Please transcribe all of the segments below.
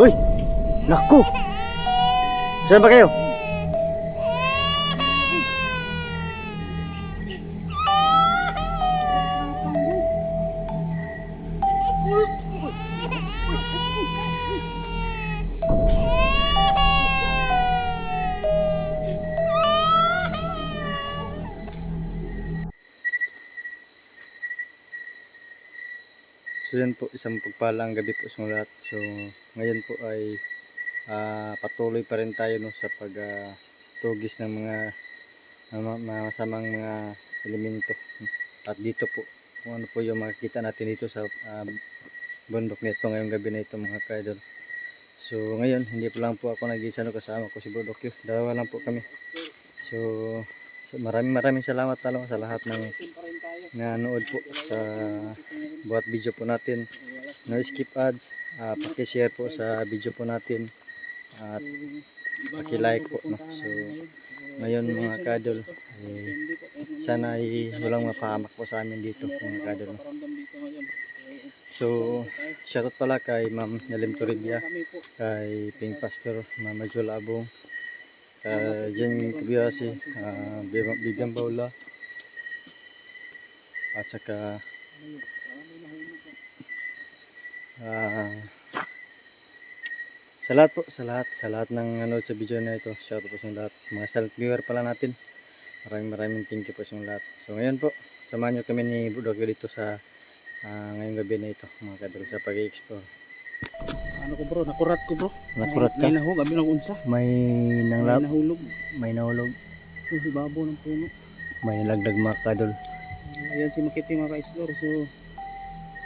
Uy! Naku! Saan ba kayo? Isang pagpalang gabi po sa lahat. So ngayon po ay ah, patuloy pa rin tayo no, sa pagtugis ng mga mga mga masamang mga elemento. At dito po, kung ano po yung makikita natin dito sa ah, bundok nito ngayong gabi na ito mga kaidol. So ngayon, hindi po lang po ako nag-isa no, kasama ko si Bro Dokyo. Dalawa lang po kami. So, so maraming maraming salamat talo sa lahat ng nanood po sa buat video po natin no skip ads. Uh, paki-share po sa video po natin. At paki-like po no? So ngayon mga kadol eh, sana ay walang mapahamak po sa amin dito mga kadol no? so shoutout pala kay ma'am Nalim Toribia kay Ping Pastor Mama Jol Abong kay Jen Kubiasi uh, Bibian Baula at saka ah sa lahat po, sa lahat, sa lahat ng nanood sa video na ito, shout out po sa lahat. Mga silent viewer pala natin. Maraming maraming thank you po sa lahat. So ngayon po, samahan nyo kami ni Budok dito sa ah, ngayong gabi na ito, mga kadol, sa pag-explore. Ano ko bro, nakurat ko bro. Nakurat ka? May nahug, abi ng unsa. May May nanglab, nahulog. may nahulog, Ito si babo ng puno. may nalagdag mga kadol. Ayan si Makiti mga ka-explore. So,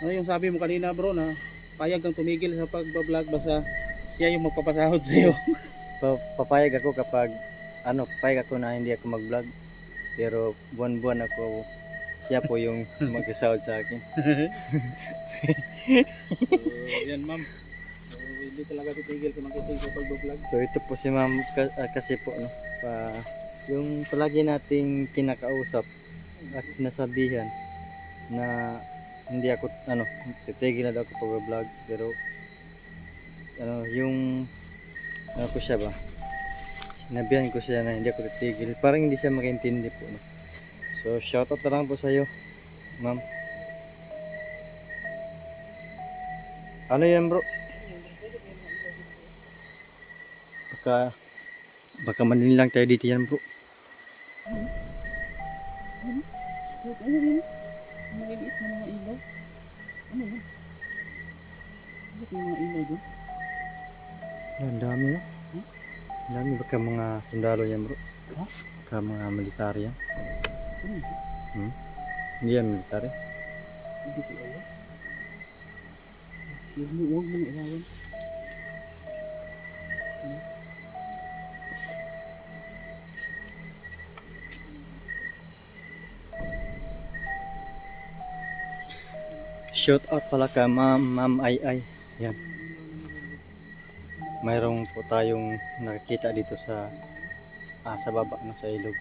ano yung sabi mo kanina bro na payag kang tumigil sa pagbablog basta siya yung magpapasahod sa'yo. Pa- papayag ako kapag ano, papayag ako na hindi ako mag-vlog. Pero buwan-buwan ako siya po yung mag-sahod sa akin. so, yan ma'am. So, hindi talaga titigil si Makiti sa pagbablog. So ito po si ma'am ah, kasi po no, pa, yung palagi nating kinakausap at sinasabihan na hindi ako ano, titigil na daw ako pag-vlog pero ano, yung ano ko siya ba? Sinabihan ko siya na hindi ako titigil. Parang hindi siya makaintindi po. No? So shoutout na lang po sa iyo, ma'am. Ano yan bro? Baka baka manilin lang tayo dito yan bro. Ano Ano yun? Bakit may mga ilaw doon? Ang dami no? Ang dami baka mga sundalo yan bro. Ha? Baka mga military yan. Ano yun? Hmm? Hindi yan military. Hindi ko alam. Huwag mo, huwag ilawan. Shout out pala ka ma'am, ma'am ay ay. Yan. Mayroong po tayong nakikita dito sa ah, sa baba no sa ilog.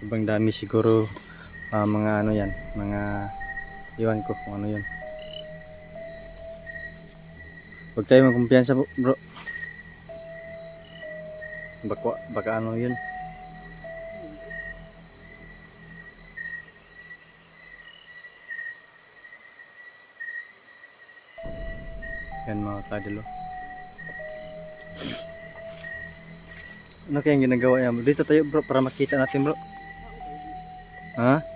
Ibang dami siguro ah, mga ano yan, mga iwan ko kung ano yun. Huwag tayo magkumpiyansa bro. Baka, baka ano yun. Yan mga kadalo. Ano kayang ginagawa niya? Dito tayo bro para makita natin bro. Ha?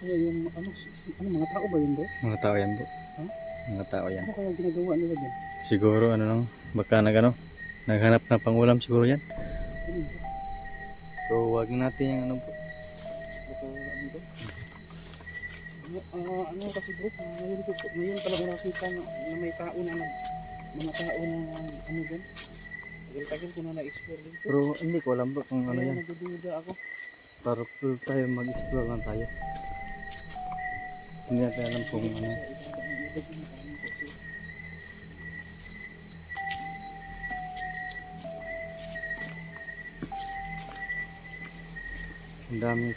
Kaya yung ano, ano mga tao ba yun bro? Mga tao yan bro. Ha? Mga tao yan. Ano kaya ginagawa nila dyan? Siguro ano lang, baka nag ano, naghanap ng pangulam siguro yan. Ano? So wag natin yung ano po. Baka ano ba? Ah, ano kasi bro, ah, ngayon, ko, ngayon talaga nakita na, na may tao na nag- mga tao na ano dyan. Tagal-tagal ko na na-explore dito. Pero hindi ko alam bro kung ano Kaya yan. nagdududa ako. Para tayo mag-explore lang tayo. Hindi natin alam kung ano. Ang dami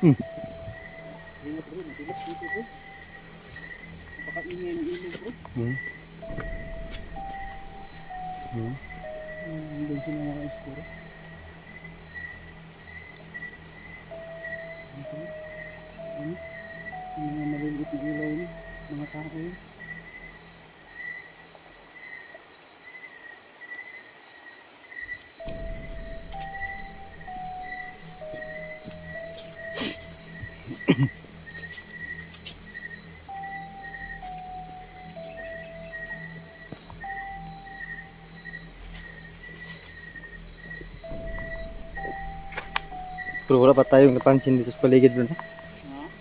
pala. Ingat bro, matigas dito bro. Napakaingay. Hmm? Hmm? Hmm, Hanggang sila naka-explore. Ano sila? Ano? Yung mga na ilaw. Mga yun. Pero wala pa tayong napansin dito sa paligid bro.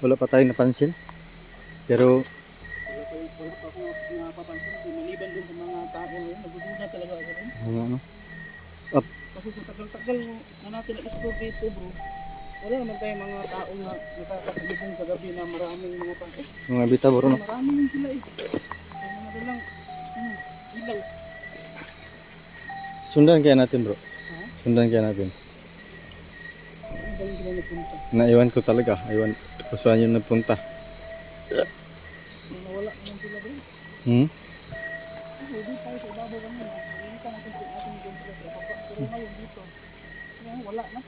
Wala pa tayong napansin. Pero Wala pa wala pa ako napapansin. Kung maliban dun sa mga tao nagdududa talaga ako rin. ano, ano? Kasi sa tagal-tagal na natin na-explore dito bro, wala naman tayong mga tao na nakakasalubong sa gabi na maraming mga tao. Mga bita bro no? Marami yun sila eh. Yung mga dalang hmm, ilaw. Sundan kaya natin bro. Sundan kaya natin. Yung sila? Naiwan ko talaga. Iwan kung saan yun nagpunta. May nawala naman sila bro. Hmm? Kasi di tayo sa ibabaw kami. Nakikita natin ating yung sa baba. Pero ngayon dito, wala na.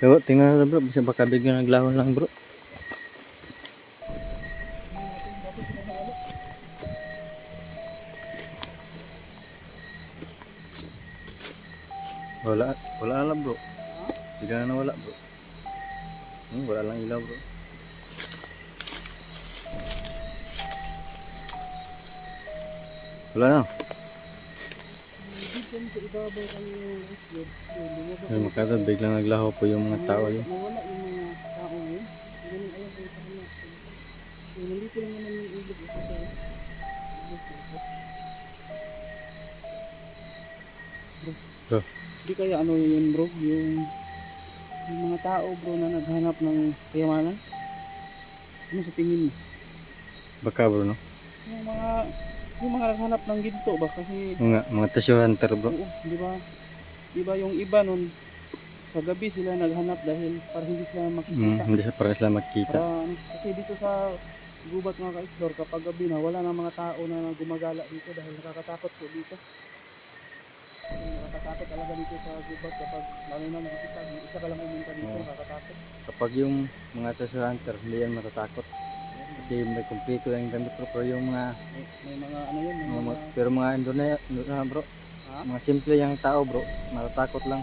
Pero tingnan natin bro. Bisa baka bigyan naglahon lang bro. Wala. Wala lang bro. Bigla na nawala bro. Hmm, wala lang ilaw bro. Wala na. Sa Ay, makata biglang naglaho po yung mga tao yun. Nawala yung mga tao ngayon. Ganun ayun kayo sa. So, nandito lang naman yung ilog. Tayo. Bro. Bro. Di kaya ano yun bro? Yung, yung mga tao bro na naghanap ng kayamanan. Ano sa tingin mo? Baka bro no? Yung mga yung mga naghanap ng ginto ba kasi Mga, mga treasure hunter bro. Oo, di ba? Di ba yung iba nun sa gabi sila naghanap dahil para hindi sila makikita. hindi sa para sila makita. Para, kasi dito sa gubat mga ka-explore kapag gabi na wala na mga tao na gumagala dito dahil nakakatakot po dito. Nakakatakot talaga dito sa gubat kapag lalo na nakikita isa ka lang umunta dito Oo. nakakatakot. Kapag yung mga treasure hunter, hindi yan matatakot. Kasi may kumpleto yung gamit bro. Pero yung mga, May, may mga ano yun, may mga, mga, pero mga Indonesia, na bro, ha? mga simple yung tao bro, matatakot lang.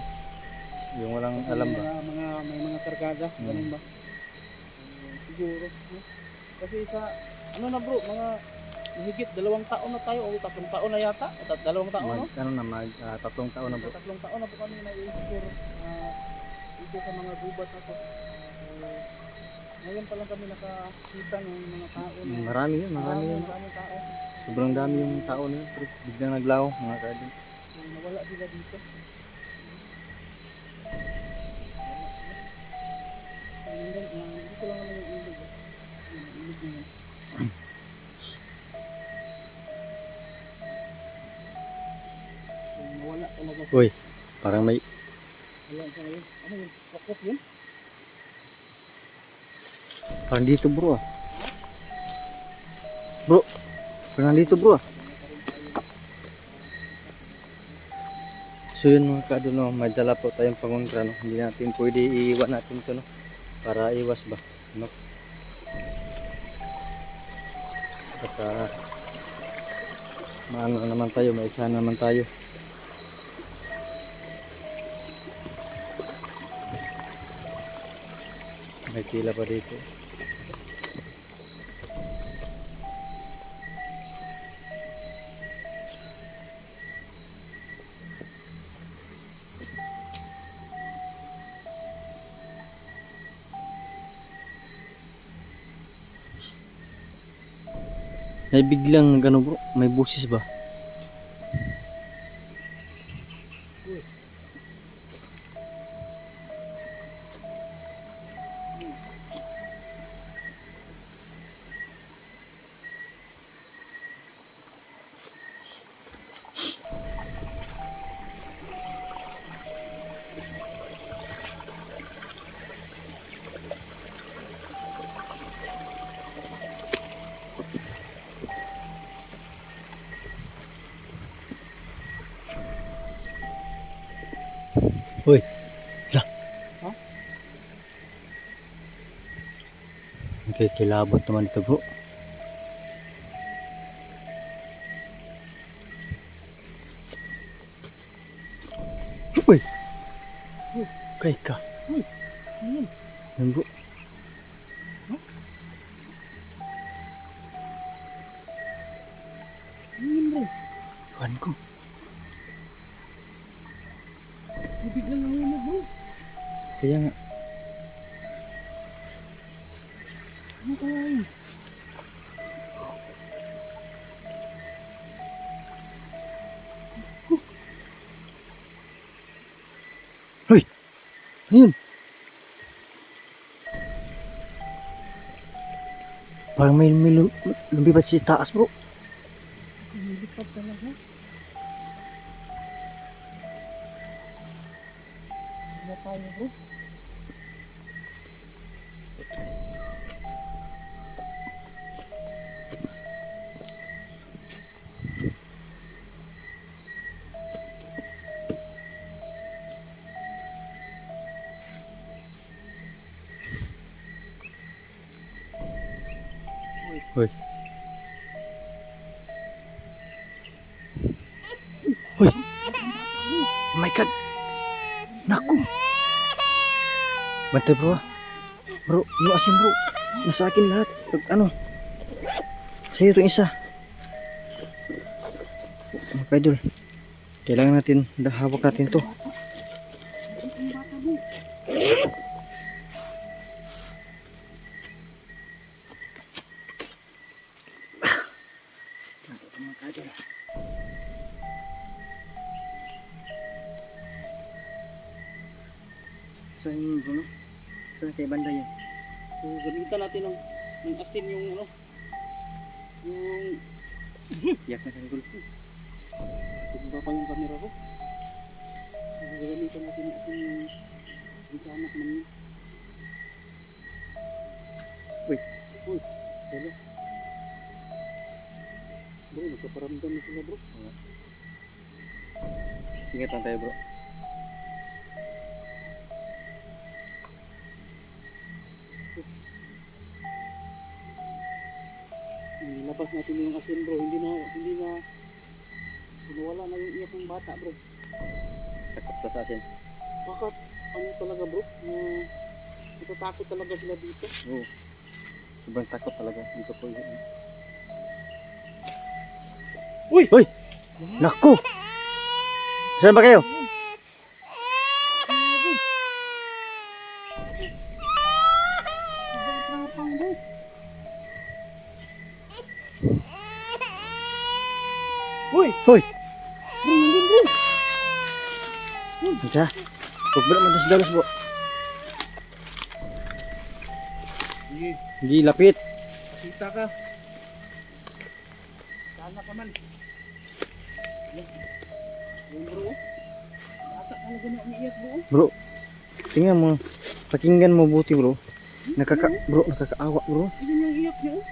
Yung walang Kasi alam may ba. Mga, mga, may mga kargada, Hmm. ganun ba? Siguro. no? Kasi sa, ano na bro, mga higit dalawang taon na tayo o tatlong taon na yata. O, tat- dalawang taon, no? Mag, ano na, mag, ah, tatlong taon na bro. Tatlong taon na po kami na-explore uh, dito sa mga gubat na. So, ngayon pa lang kami nakakita ng mga tao na Mm, Marami yun, marami yun. maraming tao. Sobrang dami yung tao na yun. Biglang naglaho mga kadin. So, nawala sila dito. Ah, dito lang naman Uy, parang may. Ano yun? Kakot yun? parang dito bro ah. Bro, parang dito bro ah. So yun mga kadol, no, may dala po tayong pangontra, no? hindi natin pwede iiwan natin to no? para iwas ba. No? At ah, maano naman tayo, may isa naman tayo. May pila pa dito. May biglang gano bro, may busis ba? Okay, kilabot naman ito bro. Uy! Okay ka. Ayun. Yan bro. Iwan ko. May biglang nahulog bro. Kaya nga. Ayun. Parang may, may lu- lumipat si taas bro. Lumilipad talaga. Wala tayo bro. Hoy. Oh my god. Naku. Bantay bro. Bro, yung asin bro. Nasa akin lahat. Pag ano. Sa'yo itong isa. Mga kaidol. Kailangan natin, hawak natin to. Yung bro no? Saan kay banda yun? So gamitan natin ng, ng asin yung ano. Yung Yak na kaidol. Tumba pa yung camera ko. So, gagamitan natin ng asin yung yung sa anak namin. Uy. Uy. Wala. Bro, nagpaparamdam na sila bro. Ingat lang tayo bro. Nilabas natin yung asin bro. Hindi na, hindi na, nawala na yung iyak ng bata bro. Takot sa asin. Bakit, ano talaga bro, na natatakot talaga sila dito. Oo. Sobrang takot talaga. Dito po yun. Uy! Uy! Naku! Saan ba kayo? Sobrang trapang bro. Uy! Hoy! Bro, nandun bro! Ika. Huwag mo naman sa dalos bro. Sige, Hindi lapit. kita ka. Sana ka man. Yan bro. Bata talaga na umiiyak bro. Bro. Tingnan mo. Pakinggan mo buti bro. Nakaka bro, nakakaawa bro. Ayun yung iyak niya oh.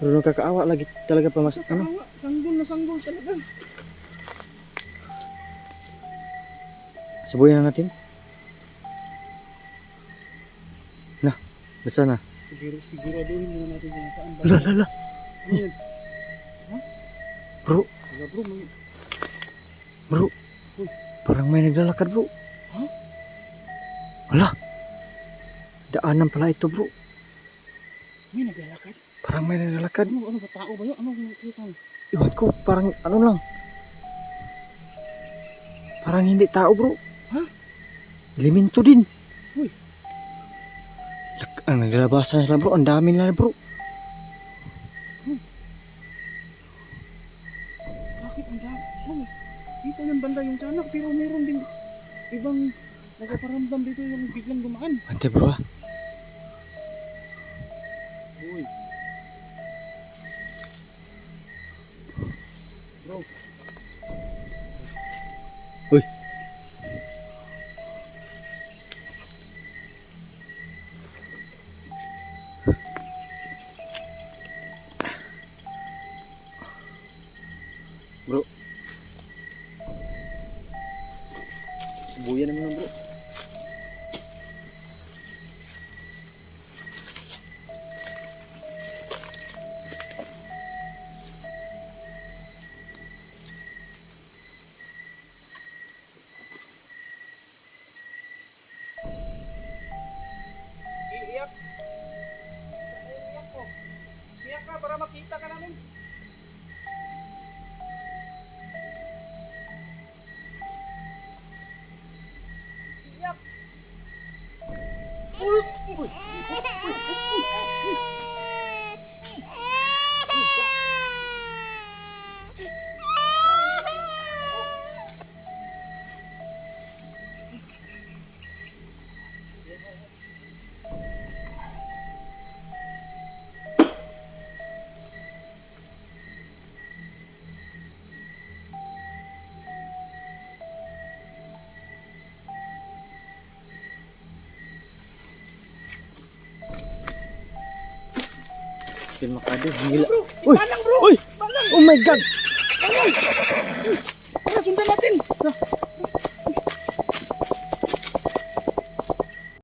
Bro, nakakaawa lagi talaga pa mas ano. Sanggol na sanggol talaga. Sabuyan na natin. Na, basta na. Siguro, siguraduhin muna natin kung saan ba. La la la. Ano yun? Bro, Wala bro, may... bro. Parang may naglalakad bro. Ha? Wala. Daanan pala ito bro. May naglalakad. Parang may nalalakad. Ano, ano ba tao ba yun? Ano nakikita mo? Iwan ko, parang ano lang. Parang hindi tao bro. Ha? Elemento din. Uy. Lak ang naglalabasan sila bro. Ang dami nila bro. Bakit ang dami? Oh, dito yung banda yung tiyanak pero meron din ibang nagpaparamdam dito yung biglang dumaan. Ante bro ah. Bro. Sin makado. Bro! Uy! Uy! Oh my god! Natin!